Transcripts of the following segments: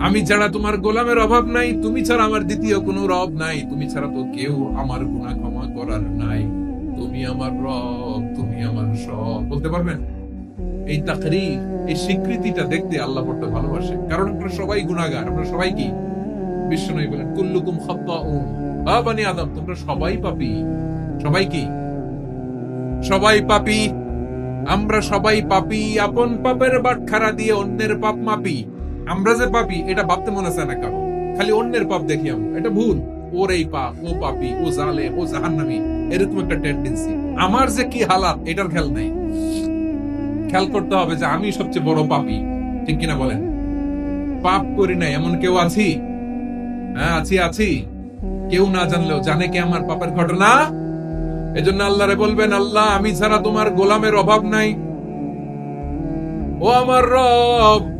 আমি ছাড়া তোমার গোলামের অভাব নাই, তুমি ছাড়া আমার দ্বিতীয় কোনো রব নাই, তুমি ছাড়া তো কেউ আমার গুনাহ ক্ষমা করার নাই। তুমি আমার রব, তুমি আমার সব, বলতে পারবেন? এই তাকরির, এই স্বীকৃতিটা দেখতে আল্লাহ বড্ড ভালোবাসে। কারণ আমরা সবাই গুনাহগার, আমরা সবাই কি? বিষ্ণু বলেন, কুল্লুকুম খাত্তাউন বা বানি আদম তোমরা সবাই পাপী। সবাই কি? সবাই পাপী। আমরা সবাই পাপী, আপন পাপের বাটখারা দিয়ে অন্যের পাপ মাপি। আমরা যে পাপি, এটা ভাবতে মনে চায় না কারও। খালি অন্যের পাপ দেখি আমরা। এটা ভুল। ওর এই পাপ, ও পাপি, ও জালে ও জাহান্নামি, এরকম একটা টেন্ডেন্সি আমার যে কি হালাত, এটার খেয়াল নাই। খেয়াল করতে হবে যে আমি সবচেয়ে বড় পাপি। ঠিক কিনা বলেন? পাপ করি নাই, এমন কেউ আছি? হ্যাঁ আছি আছি। কেউ না জানলেও জানে কি আমার পাপের ঘটনা? এজন্য আল্লাহরে বলবেন, আল্লাহ, আমি ছাড়া তোমার গোলামের অভাব নাই। ও আমার রব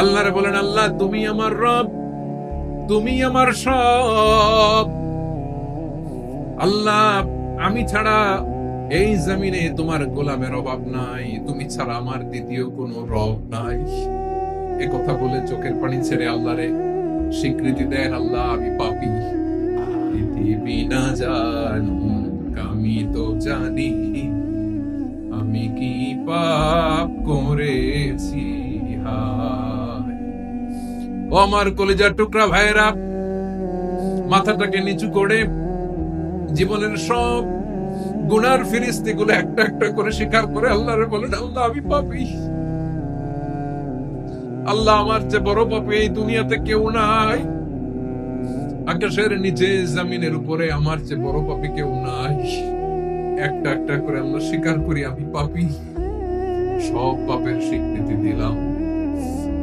আল্লাহরে বলেন, আল্লাহ, তুমি আমার রব, তুমি আমার সব। আল্লাহ, আমি ছাড়া এই জমিনে তোমার গোলামের অভাব নাই, তুমি ছাড়া আমার দ্বিতীয় কোনো রব নাই। এ কথা বলে চোখের পানি ছেড়ে আল্লাহরে স্বীকৃতি দেন, আল্লাহ, আমি পাপি। পৃথিবী না জানুক আমি তো জানি, আমি কি পাপ করেছি? হায়। ও আমার কলেজার টুকরা ভাইয়েরা, মাথাটাকে নিচু করে জীবনের সব গুনার ফিরিস্তি গুলো একটা একটা করে স্বীকার করে আল্লাহরে বলেন, আল্লাহ আমি পাপি। আল্লাহ আমার যে বড় পাপি এই দুনিয়াতে কেউ নাই। আকাশের নিচে জমিনের উপরে আমার যে বড় পাপি কেউ নাই। একটা একটা করে আমরা স্বীকার করি, আমি পাপি। সব পাপের স্বীকৃতি দিলাম।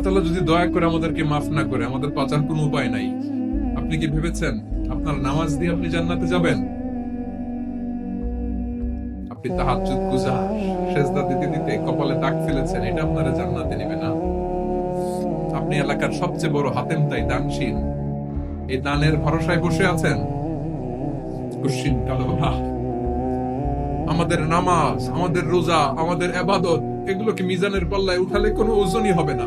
আল্লাহ তাআলা যদি দয়া করে আমাদেরকে মাফ না করে, আমাদের বাঁচার কোনো উপায় নাই। আপনি কি ভেবেছেন আপনার নামাজ দিয়ে আপনি জান্নাতে যাবেন? আপনি সেজদা দিতে দিতে কপালে ফেলেছেন, এটা আপনারা জান্নাতে নেবে না। আপনি এলাকার সবচেয়ে বড় হাতেম তাই দানশীল। এই দানের ভরসায় বসে আছেন। কালো আমাদের নামাজ, আমাদের রোজা, আমাদের এবাদত, এগুলোকে মিজানের পাল্লায় উঠালে কোনো ওজনই হবে না।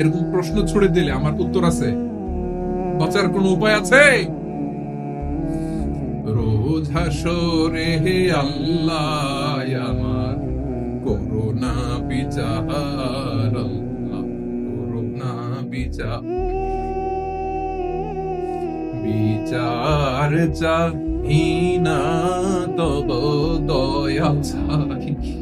এরকম প্রশ্ন ছুড়ে দিলে আমার উত্তর আছে। বাঁচার কোন উপায় আছে? রোজ হাসরে হে আল্লাহ আমার করোনা বিচার, আল্লাহ বিচার। বিচার চাহিনা তব দয়া চাহি।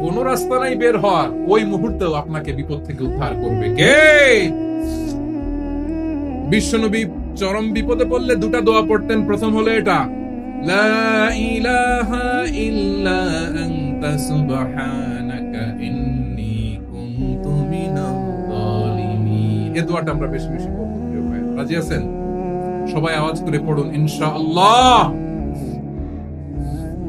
কোন রাস্তা নাই বের হওয়ার। ওই মুহূর্তেও আপনাকে বিপদ থেকে উদ্ধার করবে। কে? বিশ্বনবী চরম বিপদে পড়লে দুটা দোয়া পড়তেন। প্রথম হলো এটা আমরা বেশি বেশি সবাই আওয়াজ করে পড়ুন, ইনশাআল্লাহ।